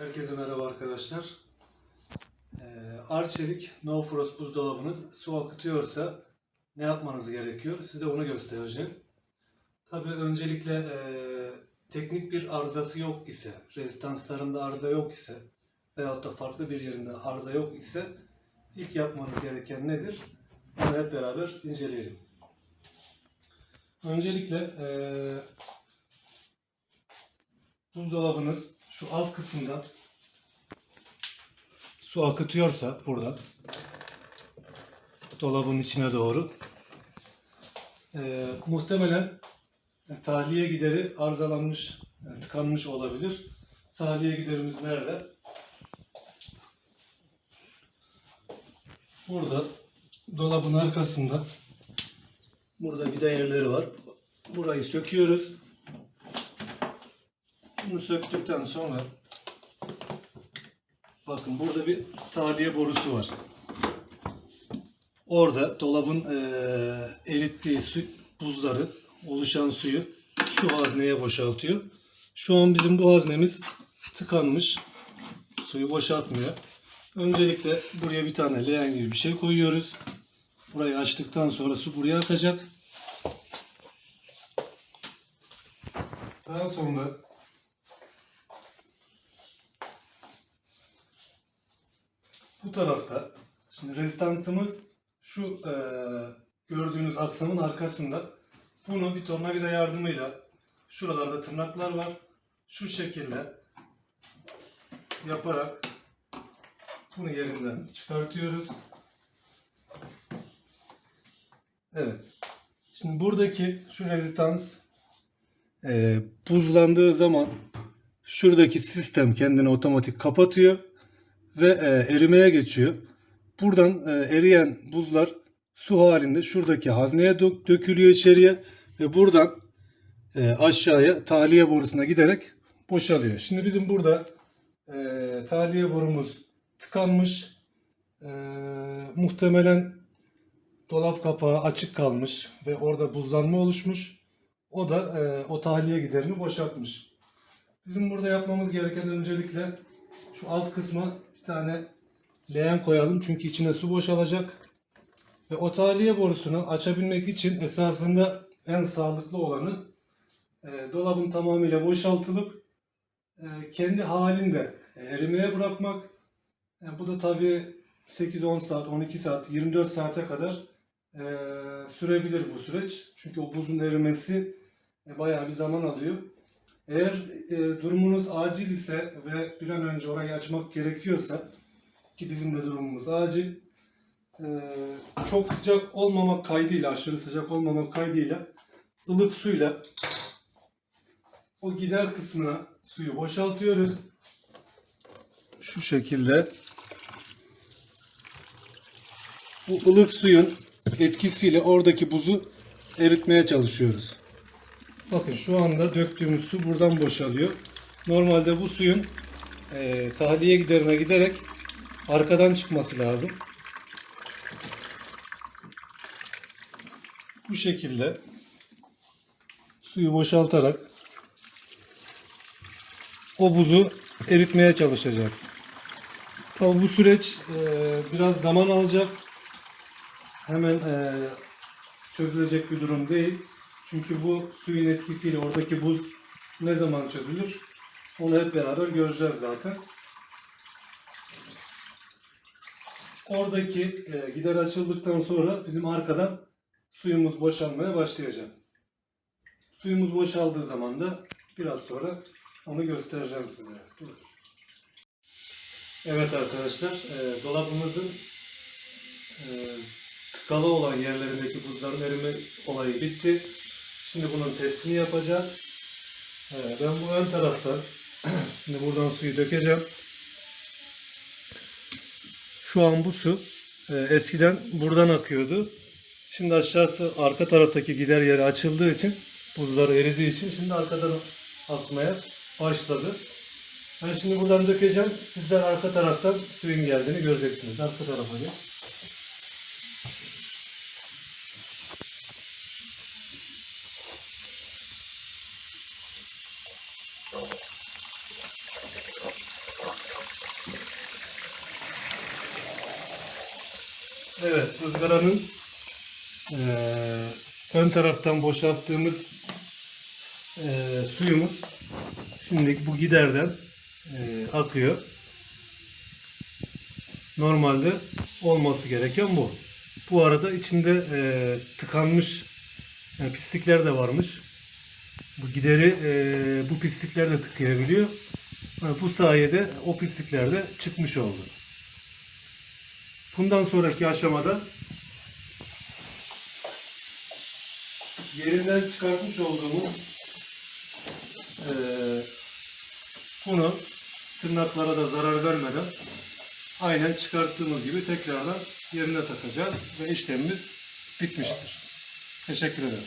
Herkese merhaba arkadaşlar. Ee, Arçelik No Frost buzdolabınız su akıtıyorsa ne yapmanız gerekiyor? Size onu göstereceğim. Tabii öncelikle e, teknik bir arızası yok ise, rezistanslarında arıza yok ise veyahut da farklı bir yerinde arıza yok ise ilk yapmanız gereken nedir? Bunu hep beraber inceleyelim. Öncelikle e, buzdolabınız şu alt kısımda su akıtıyorsa buradan dolabın içine doğru e, muhtemelen e, tahliye gideri arızalanmış, e, tıkanmış olabilir. Tahliye giderimiz nerede? Burada dolabın arkasında burada vida yerleri var. Burayı söküyoruz. Bunu söktükten sonra bakın burada bir tahliye borusu var. Orada dolabın eee, erittiği su, buzları, oluşan suyu şu hazneye boşaltıyor. Şu an bizim bu haznemiz tıkanmış. Suyu boşaltmıyor. Öncelikle buraya bir tane leğen gibi bir şey koyuyoruz. Burayı açtıktan sonra su buraya akacak. Daha sonra bu tarafta şimdi rezistansımız şu eee, gördüğünüz aksamın arkasında. Bunu bir tornavida yardımıyla şuralarda tırnaklar var. Şu şekilde yaparak bunu yerinden çıkartıyoruz. Evet. Şimdi buradaki şu rezistans eee, buzlandığı zaman şuradaki sistem kendini otomatik kapatıyor ve e, erimeye geçiyor. Buradan e, eriyen buzlar su halinde şuradaki hazneye dök- dökülüyor içeriye ve buradan e, aşağıya tahliye borusuna giderek boşalıyor. Şimdi bizim burada e, tahliye borumuz tıkanmış. E, muhtemelen dolap kapağı açık kalmış ve orada buzlanma oluşmuş. O da e, o tahliye giderini boşaltmış. Bizim burada yapmamız gereken öncelikle şu alt kısma tane leğen koyalım çünkü içine su boşalacak. Ve o borusunu açabilmek için esasında en sağlıklı olanı e, dolabın tamamıyla boşaltılıp e, kendi halinde erimeye bırakmak. E, bu da tabii 8-10 saat, 12 saat, 24 saate kadar e, sürebilir bu süreç. Çünkü o buzun erimesi e, bayağı bir zaman alıyor. Eğer e, durumunuz acil ise ve bir an önce orayı açmak gerekiyorsa ki bizim de durumumuz acil e, çok sıcak olmamak kaydıyla aşırı sıcak olmamak kaydıyla ılık suyla o gider kısmına suyu boşaltıyoruz. Şu şekilde bu ılık suyun etkisiyle oradaki buzu eritmeye çalışıyoruz. Bakın şu anda döktüğümüz su buradan boşalıyor. Normalde bu suyun e, tahliye giderine giderek arkadan çıkması lazım. Bu şekilde suyu boşaltarak o buzu eritmeye çalışacağız. Tabii bu süreç e, biraz zaman alacak. Hemen e, çözülecek bir durum değil. Çünkü bu suyun etkisiyle oradaki buz ne zaman çözülür? Onu hep beraber göreceğiz zaten. Oradaki e, gider açıldıktan sonra bizim arkadan suyumuz boşalmaya başlayacak. Suyumuz boşaldığı zaman da biraz sonra onu göstereceğim size. Dur. Evet arkadaşlar, e, dolabımızın e, tıkalı olan yerlerindeki buzların erime olayı bitti. Şimdi bunun testini yapacağız. Ee, ben bu ön tarafta şimdi buradan suyu dökeceğim. Şu an bu su e, eskiden buradan akıyordu. Şimdi aşağısı arka taraftaki gider yeri açıldığı için buzlar eridiği için şimdi arkadan akmaya başladı. Ben şimdi buradan dökeceğim. Sizler arka taraftan suyun geldiğini göreceksiniz. Arka tarafa gel. Evet, ızgaranın e, ön taraftan boşalttığımız e, suyumuz şimdi bu giderden e, akıyor. Normalde olması gereken bu. Bu arada içinde e, tıkanmış yani pislikler de varmış. Bu gideri e, bu pislikler de tıkayabiliyor. Bu sayede o pislikler de çıkmış oldu. Bundan sonraki aşamada yerinden çıkartmış olduğumuz eee, bunu tırnaklara da zarar vermeden aynen çıkarttığımız gibi tekrardan yerine takacağız ve işlemimiz bitmiştir. Teşekkür ederim.